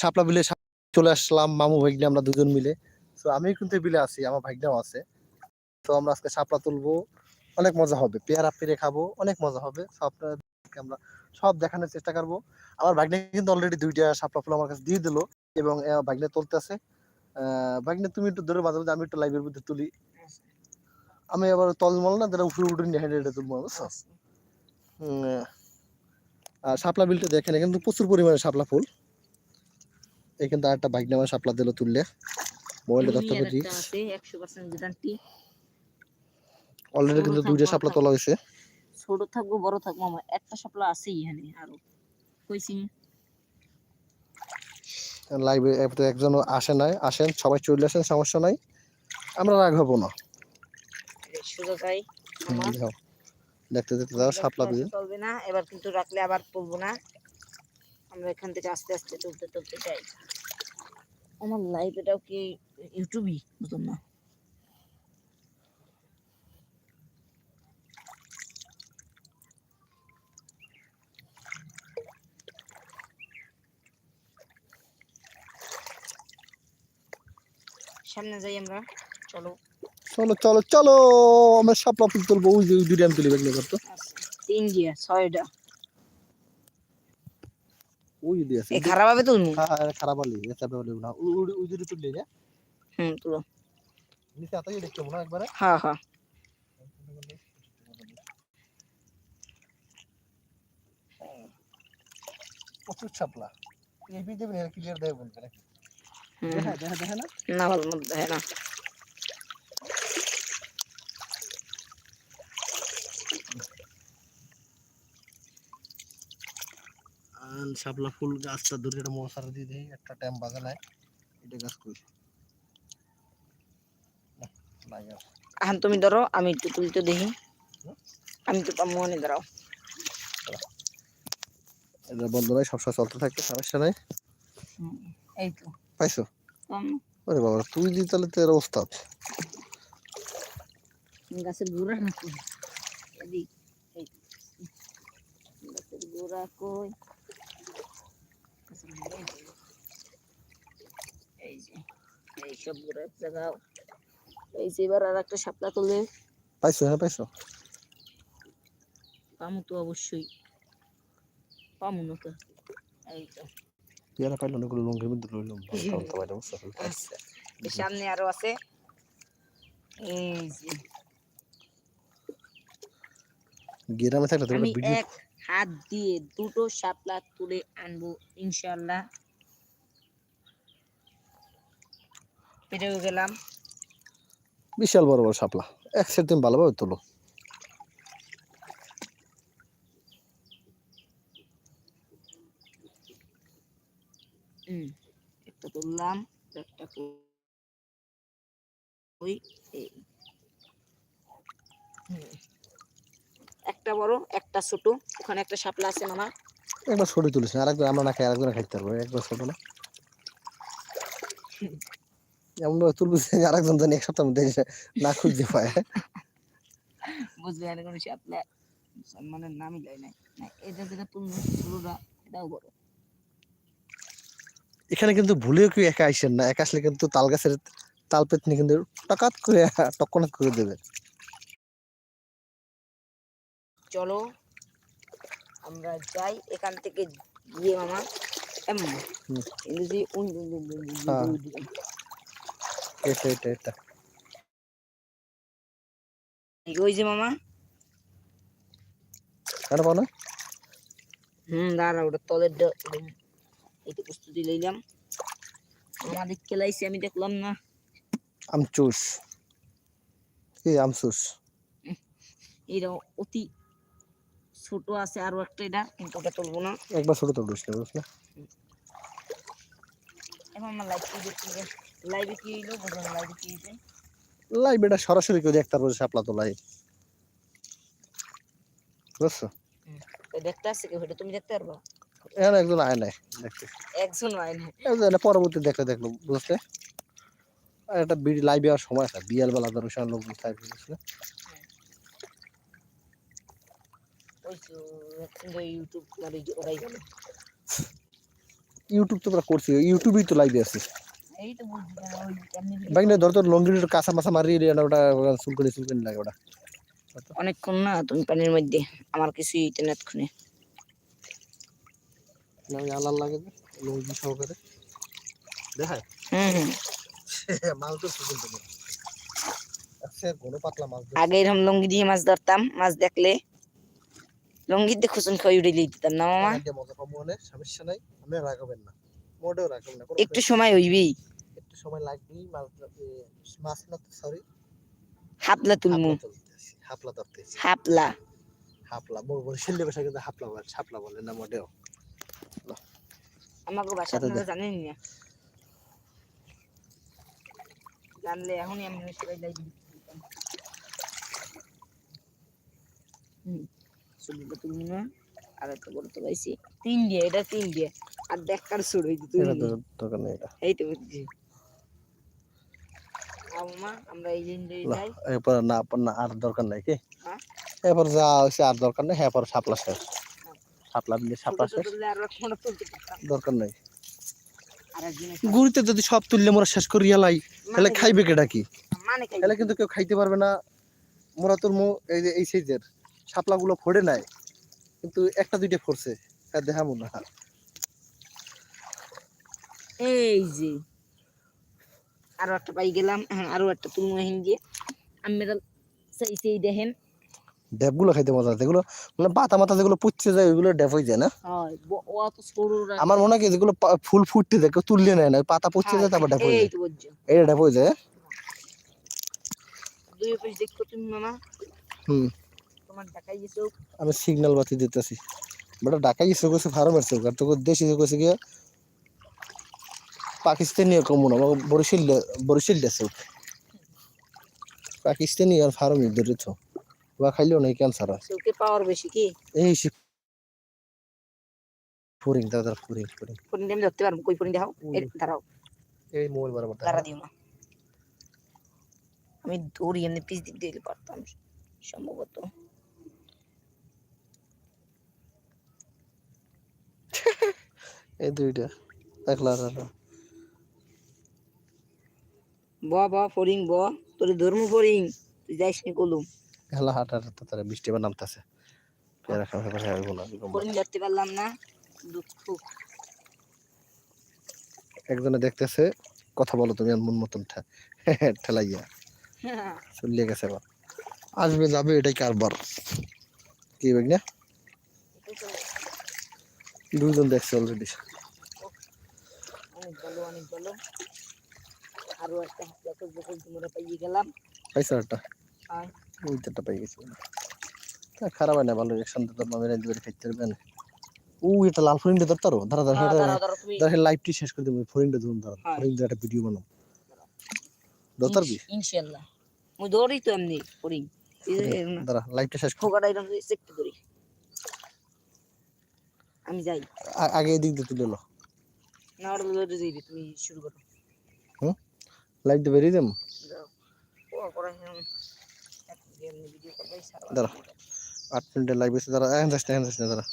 শাপলা বিলে চলে আসলাম মামু ভাগ্নে আমরা দুজন মিলে। তো আমি কিন্তু বিলে আছি আমার ভাগ্নেও আছে। তো আমরা আজকে শাপলা তুলবো অনেক মজা হবে। পেয়ারা পেরে খাব অনেক মজা হবে। আপনাদেরকে আমরা সব দেখানোর চেষ্টা করব। আমার ভাগ্নে কিন্তু অলরেডি দুইটা শাপলা ফুল আমার কাছে দিয়ে দিলো এবং ভাগ্নে তুলতেছে। আহ, ভাগ্নে তুমি একটু ধরে মাঝে মাঝে আমি একটু লাইভের মধ্যে তুলি। আমি আবার তলমল না তারা উপরে উঠে নিয়ে হেঁটে তুলবো শাপলা বিলটা দেখেন কিন্তু প্রচুর পরিমাণে শাপলা ফুল। এই কিন্তু আরেকটা বাইক নেওয়া শাপলা দিল তুললে। মোবাইলটা ধরতে পারি 100% অলরেডি কিন্তু দুইটা থাকব, তোলা হয়েছে। ছোট থাকব বড় থাকব আমার একটা শাপলা আছেই এখানে আরও। কইছি লাইভে একজন আসে নাই আসেন সবাই চলে আসেন সমস্যা নাই। আমরা রাগ হব না। আমার যাও। দেখতে দেখতে যাও শাপলা বিল চলবে না এবার কিন্তু রাখলে আবার তুলবো না। আমরা এখান থেকে আস্তে আস্তে তুলতে তুলতে যাই। আমার লাইভ এটাও কি ইউটিউবই বুঝলাম না। সামনে যাই আমরা চলো। চলো চলো চলো! আমরা ফুল তুলবো। ওই যে দুইটা আমি তুলি নিয়ে করতো তিন দিয়া ছয়টা। ওই দিয়ে আছে এ খারাপ হবে তুমি হ্যাঁ, খারাপ না ওই ওই- ওই তুললি না হুম তুলো। নিচে আতাই দেখতে হবে একবারে? হ্যাঁ হ্যাঁ। প্রচুর শাপলা এই পিস ক্লিয়ার দেবে বলবে নাকি? দেখা দেখা দেখা না? না ভালো মতো দেখে না। শাপলা ফুল গাছটা ধরে একটা মশারা দিয়ে দিই একটা টাইম বাজে নাই এটা গাছ কই? না, নাই এখন তুমি ধরো আমি একটু তুলতে দেখি। আমি তো মনে দাঁড়াও এটা বন্ধ নাই সবসময় চলতে থাকে সমস্যা নাই। এই তো। পাইছো? ওরে বাবা তুই দি তাহলে তো এর ওস্তাদ গাছের গোড়া এদিক এই গাছের গোড়া কই গাছের গোড়া এই যে। এই যে এই সব গোড়া এক জায়গা। এই যে এবার আর একটা শাপলা তুলে। পাইছো হ্যাঁ পাইছো। পামু তো অবশ্যই। পামু না তো এই তো। পেয়ারা পাইলো না লঙ্গের মধ্যে লইলাম আচ্ছা। সামনে আরও আছে। এই যে। গ্রামে থাকলে তো ভিডিও এক হাত দিয়ে দুটো শাপলা তুলে আনব ইনশাল্লাহ পেরেও গেলাম। বিশাল বড় বড় শাপলা। এক সেট তুমি ভালোভাবে তোলো। একটা তুললাম একটা ওই এই। একটা বড় একটা ছোট ওখানে একটা শাপলা আছে মামা। একবার ছোট তুলিস না আরেকবার আমরা না খাই আরেকবার খাইতে পারব একবার ছোট না। এমন ভাবে তুলবো যে আরেকজন জানি এক সপ্তাহের মধ্যে না খুঁজতে পায়। বুঝবে আর কোনো সম্মানের নামই নাই। না এটা যেটা তুলবো ছোটটা এটাও বড়। এখানে কিন্তু ভুলেও কেউ একা আইসেন না। একা আসলে কিন্তু তাল গাছের তাল পেতনি কিন্তু টকাত করে টকনাত করে দেবে। চলো আমরা যাই এখান থেকে গিয়ে মামা এমন। ইংরেজি এটা এটা এটা ওই যে মামা। পাও না হুম দাঁড়া ওটা তলের এইটা প্রস্তুতি লইলাম। আমাদের খেলাইছি আমি দেখলাম না। আমচুস। কি আমসুস এটা অতি ছোট আছে আরও একটা এটা কিন্তু ওটা তুলবো না। একবার ছোট তুলিস না বুঝলে এখন আমার দেখছি লাইভে কি হইল বুঝলাম লাইভে কি হইছে লাইভ এটা সরাসরি কেউ দেখতে পারব শাপলা তোলাই বুঝছ? দেখতে আসছে কেউ এটা তুমি দেখতে পারবা? এখানে একজন আয় নাই দেখতে। একজন পরবর্তী দেখলে দেখল বুঝলে আর একটা বিড়ি লাইভে আর সময় আছে বিয়াল বেলা ধরো সব লোক বুঝলে? তো ইউটিউব তো তোরা করছি ইউটিউবেই তো লাইভে আছিস না ধর তোর লঙ্গির কাঁচা মাছা মারি ওটা ওটা চুলকানি চুলকানি লাগে ওটা। অনেকক্ষণ না তুমি পানির মধ্যে আমার কিছুই হইতে না আলাল লাগে লঙ্গি সহকারে। দেখায়? হুম হুম। মাছ তো সুযোগ দেবে আচ্ছা ঘন পাতলা মাছ ধরে। আগে এরকম লঙ্গি দিয়ে মাছ ধরতাম মাছ দেখলে লঙ্গি দিয়ে খুচুন খাই উঠে দিতাম না মামা? অনেক সমস্যা নাই আপনি রাখবেন না। মোটেও রাখবেন না একটু সময় হইবেই। একটু সময় লাগবেই মাছ না সরি হাপলা তুলমু হাপলা ধরতেছি। হাপলা হাপলা বড় বড় শিল্লে কিন্তু হাপলা বলে ছাপলা বলে না মোটেও। আমাকে আপনারা জানেন না? জানলে এখনই আমি সবাই দিতাম হুম তুলবো না আর একটা বড় তো পাইছি। তিন দিয়ে এটা তিন দিয়ে আর দেখার তো নেই এই তো বুঝছি মা আমরা এই দিন না, যাই এরপর না না আর দরকার নাই কি? হ্যাঁ? এরপর যা হয়েছে আর দরকার নেই হ্যাঁ পর সাপলা শেষ। সাপলা দিলে সাপলা শেষ। দরকার নাই। গুড়িতে যদি সব তুললে মোরা শেষ করিয়া লাই তাহলে খাইবে কেটা কি? মানে তাহলে কিন্তু কেউ খাইতে পারবে না। মোরা তোর মো এই যে এই সাইজের শাপলা গুলো ফোড়ে নাই কিন্তু একটা দুইটা ফোরছে দেখা মনে না। এই যে। আরও একটা পাই গেলাম হ্যাঁ আরও একটা তুলমু হিন দিয়ে আমরা সেই সেই দেখেন। ড্যাব খাইতে মজা আছে। এগুলো মানে পাতা মাথা যেগুলো পুচ্ছে যায় ওইগুলো ড্যাব হয়ে যায় না? হয়। আমার মনে হয় যেগুলো ফুল ফুটতে যায় কেউ তুললে নেয় না পাতা পুচ্ছে যায় তারপর ড্যাব হয়ে যায়। ড্যাব হয়ে যায়। দুই পিস দেখছ তুমি মামা। হুম। তোমার গেছো। আমি সিগন্যাল বাতি দিতেছি। বেটা ঢাকাই এসে গেছে ফার্মের আর তোকে দেশি গেছে গিয়ে পাকিস্তানি কমন আমার বরিশাল বরিশাল চৌক পাকিস্তানি আর ফার্ম ধরেছ বা খাইলেও নাই ক্যান্সার চোখে পাওয়ার বেশি কি? এই ফুরিং দাদা ফুরিং ফুরিং পরিণ আমি ধরতে পারব কই পরিণ দেখাও? দাঁড়াও। এই মোবাইল বরাবর দাঁড়া দিও না আমি দৌড়ি এমনি পিস দিক দিয়ে পারতাম সম্ভবত। এই দুইটা। একলা একলা। ব ব ফরিং ব তোর ধর্ম ফরিং তুই যাইস নি কলুম। হেলা হাট হাট তারা বৃষ্টি এবার নামতেছে। পেয়ারা খাওয়া খাওয়া খাওয়া না ফরিং ধরতে পারলাম না দুঃখ। একজনে দেখতেছে কথা বলো তুমি আর মন মতন ঠেলাইয়া। চলিয়ে গেছে এবার। আসবে যাবে এটাই কারবার। কি বেগ না দুইজন দেখছে অলরেডি অনেক ভালো অনেক ভালো। আরও একটা তোমরা পাইয়ে গেলাম। পাইছে একটা? ওই পাই গেছে। তা খারাপ হয় না ভালো রিয়েকশন তো তোর মামের দিবে খাইতে পারবেন ও এটা লাল ফরিংটা ধরতারো দাঁড়াও, দাঁড়াও, লাইভটি শেষ করে দেবো ফরিংটা ধরুন হ্যাঁ। একটা ভিডিও ইনশাল্লাহ। মুই দৌড়ি তো এমনি ফরিং দাঁড়া লাইভটা শেষ ফোকাটা এরকম চেকতে ধরি। আমি যাই। আগে এদিক দিয়ে তুলে লো না ওটা দৌড়ে যাইবি তুমি শুরু করো। লাইভ ভিডিও করবাই সারা দাঁড়া। আট মিনিটের এসে দাঁড়া এখন যাচ্ছে এখন যাচ্ছে দাঁড়া